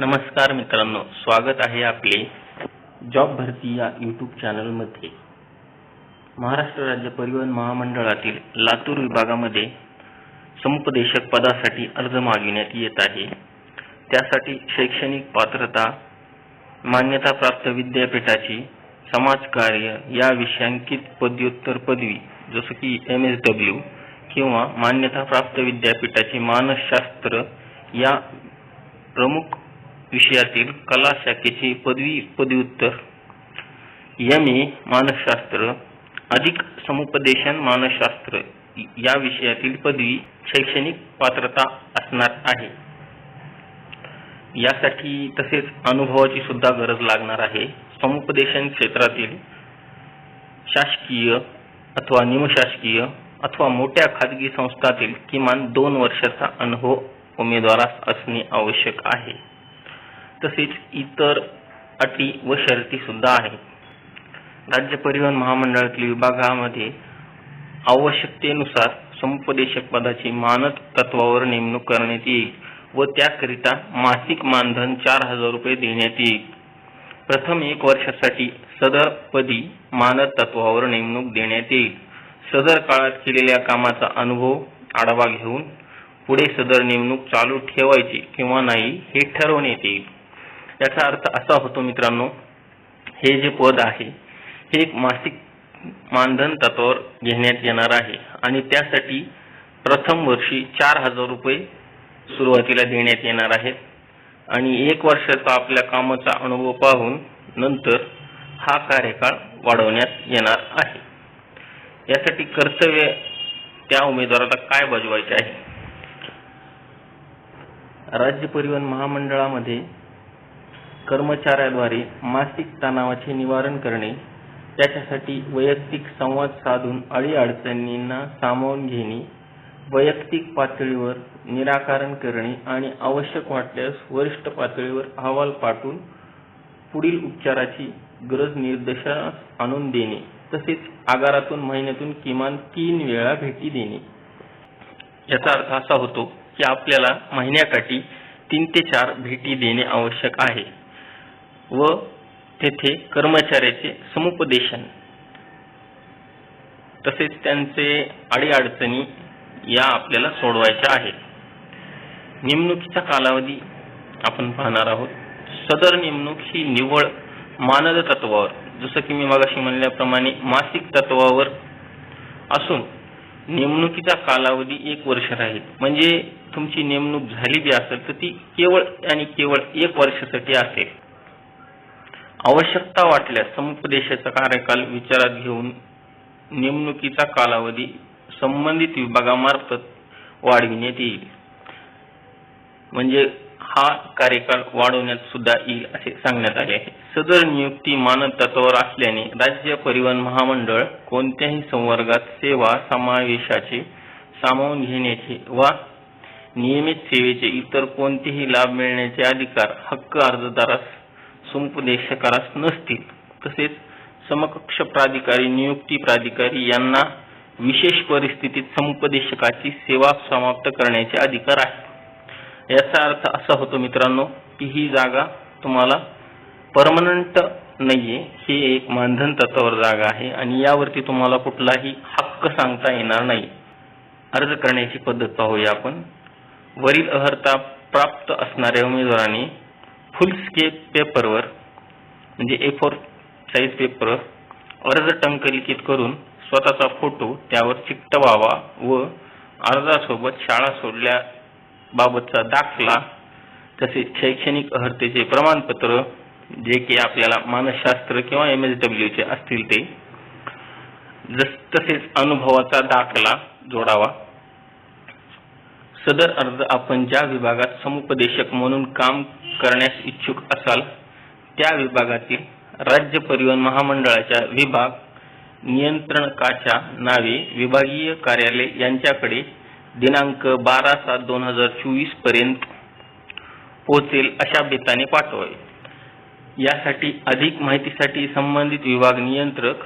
नमस्कार मित्रांनो स्वागत आहे आपले जॉब भरती या यूट्यूब चॅनलमध्ये महाराष्ट्र राज्य परिवहन महामंडळातील लातूर विभागामध्ये समुपदेशक पदासाठी अर्ज मागविण्यात येत आहे. त्यासाठी शैक्षणिक पात्रता मान्यताप्राप्त विद्यापीठाची समाजकार्य या विषयांकित पदव्युत्तर पदवी जसं की एम एस डब्ल्यू किंवा मान्यताप्राप्त विद्यापीठाची मानसशास्त्र या प्रमुख विषयातील कला शाखेची पदवी पदव्युत्तर. एम ए मानसशास्त्र. अधिक समुपदेशन मानसशास्त्र. या विषयातील पदवी शैक्षणिक पात्रता असणार आहे. यासाठी तसेच अनुभवाची सुद्धा गरज लागणार आहे. समुपदेशन क्षेत्रातील शासकीय अथवा निमशासकीय अथवा मोठ्या खाजगी संस्थातील किमान दोन वर्षाचा अनुभव उमेदवारास असणे आवश्यक आहे. तसेच इतर अटी व शर्ती सुद्धा आहेत राज्य परिवहन महामंडळातील विभागामध्ये आवश्यकतेनुसार समुपदेशक पदाची मानक तत्वावर नेमणूक करण्यात येईल व त्याकरिता मासिक मानधन चार हजार रुपये देण्यात येईल. प्रथम एक वर्षासाठी सदर पदी मानद तत्वावर नेमणूक देण्यात येईल. सदर काळात केलेल्या कामाचा अनुभव आढावा घेऊन पुढे सदर नेमणूक चालू ठेवायची किंवा नाही हे ठरवण्यात येईल. याचा अर्थ असा होतो मित्रांनो हे जे पद आहे हे एक मासिक मानधन तत्वावर घेण्यात येणार आहे आणि त्यासाठी प्रथम वर्षी चार हजार रुपये सुरुवातीला देण्यात येणार आहेत. आणि एक वर्षाचा आपल्या कामाचा अनुभव पाहून नंतर हा कार्यकाळ वाढवण्यात येणार आहे. यासाठी कर्तव्य त्या उमेदवाराला काय बजवायचे आहे? राज्य परिवहन महामंडळामध्ये कर्मचाऱ्याद्वारे मासिक तणावाचे निवारण करणे त्याच्यासाठी वैयक्तिक संवाद साधून अडीअडचणींना सामावून घेणे वैयक्तिक पातळीवर निराकरण करणे आणि आवश्यक वाटल्यास वरिष्ठ पातळीवर अहवाल पाठवून पुढील उपचाराची गरज निर्देशास आणून देणे तसेच आगारातून महिन्यातून किमान तीन वेळा भेटी देणे. याचा अर्थ असा होतो की आपल्याला महिन्याकाठी तीन ते चार भेटी देणे आवश्यक आहे. व तेथे कर्मचाऱ्याचे समुपदेशन. तसेच त्यांचे अडीअडचणी या आपल्याला सोडवायच्या आहेत. नेमणुकीचा कालावधी आपण पाहणार आहोत. सदर नेमणूक ही निव्वळ मानद तत्वावर जसं की मी मागाशी म्हणल्याप्रमाणे मासिक तत्वावर असून नेमणुकीचा कालावधी एक वर्ष राहील. म्हणजे तुमची नेमणूक झाली बी असेल तर ती केवळ आणि केवळ एक वर्षासाठी असेल. आवश्यकता वाटल्यास समुपदेशाचा कार्यकाल विचारात घेऊन नेमणुकीचा कालावधी संबंधित विभागामार्फत वाढविण्यात येईल. म्हणजे हा कार्यकाळ वाढवण्यात सुद्धा येईल असे सांगण्यात आले आहे. सदर नियुक्ती मानद तत्वावर असल्याने राज्य परिवहन महामंडळ कोणत्याही संवर्गात सेवा समावेशाचे सामावून घेण्याचे वा नियमित सेवेचे इतर कोणतेही लाभ मिळण्याचे अधिकार हक्क अर्जदारास समुपदेशकारास नसतील. तसेच समकक्ष प्राधिकारी नियुक्ती प्राधिकारी यांना विशेष परिस्थितीत समुपदेशकाची सेवा समाप्त करण्याचे अधिकार आहे याचा अर्थ असा होतो मित्रांनो की ही जागा तुम्हाला परमनंट नाहीये. ही एक मानधन तत्वावर जागा आहे आणि यावरती तुम्हाला कुठलाही हक्क सांगता येणार नाही. अर्ज करण्याची पद्धत पाहूया आपण. वरील अर्हता प्राप्त असणाऱ्या उमेदवारांनी फुल स्केप पेपरवर म्हणजे ए फोर साईज पेपर अर्ज टंकलिखित करून स्वतःचा फोटो त्यावर चिकटवावा व अर्जासोबत शाळा सोडल्याबाबतचा दाखला तसेच शैक्षणिक अर्हतेचे प्रमाणपत्र जे की आपल्याला मानसशास्त्र किंवा एम एस डब्ल्यूचे असतील ते जस तसेच अनुभवाचा दाखला जोडावा. सदर अर्ज आपण ज्या विभागात समुपदेशक म्हणून काम करण्यास इच्छुक असाल त्या विभागातील राज्य परिवहन महामंडळाच्या विभाग नियंत्रणकाच्या नावे विभागीय कार्यालय यांच्याकडे दिनांक बारा सात दोन हजार चोवीसपर्यंत पोहोचेल अशा बेताने पाठवावे. यासाठी अधिक माहितीसाठी संबंधित विभाग नियंत्रक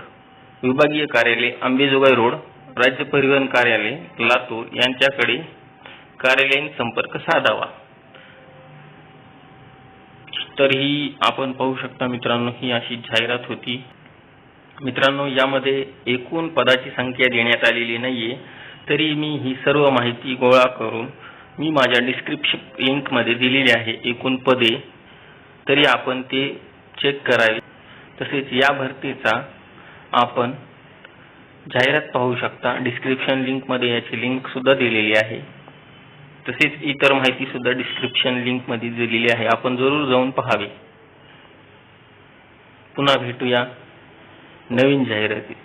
विभागीय कार्यालय आंबेजोगाई रोड राज्य परिवहन कार्यालय लातूर यांच्याकडे कार्यालयीन संपर्क साधावा. तर ही आपण पाहू शकता मित्रांनो ही अशी जाहिरात होती. मित्रांनो यामध्ये एकूण पदाची संख्या देण्यात आलेली नाहीये. तरी मी ही सर्व माहिती गोळा करून मी माझ्या डिस्क्रिप्शन लिंकमध्ये दिलेली आहे. एकूण पदे तरी आपण ते चेक करावे. तसेच या भरतीचा आपण जाहिरात पाहू शकता. डिस्क्रिप्शन लिंकमध्ये याची लिंक सुद्धा दिलेली आहे. तसेच इतर माहिती सुद्धा डिस्क्रिप्शन लिंकमध्ये दिलेली आहे. आपण जरूर जाऊन पहावे. पुन्हा भेटूया नवीन जाहिरातीत.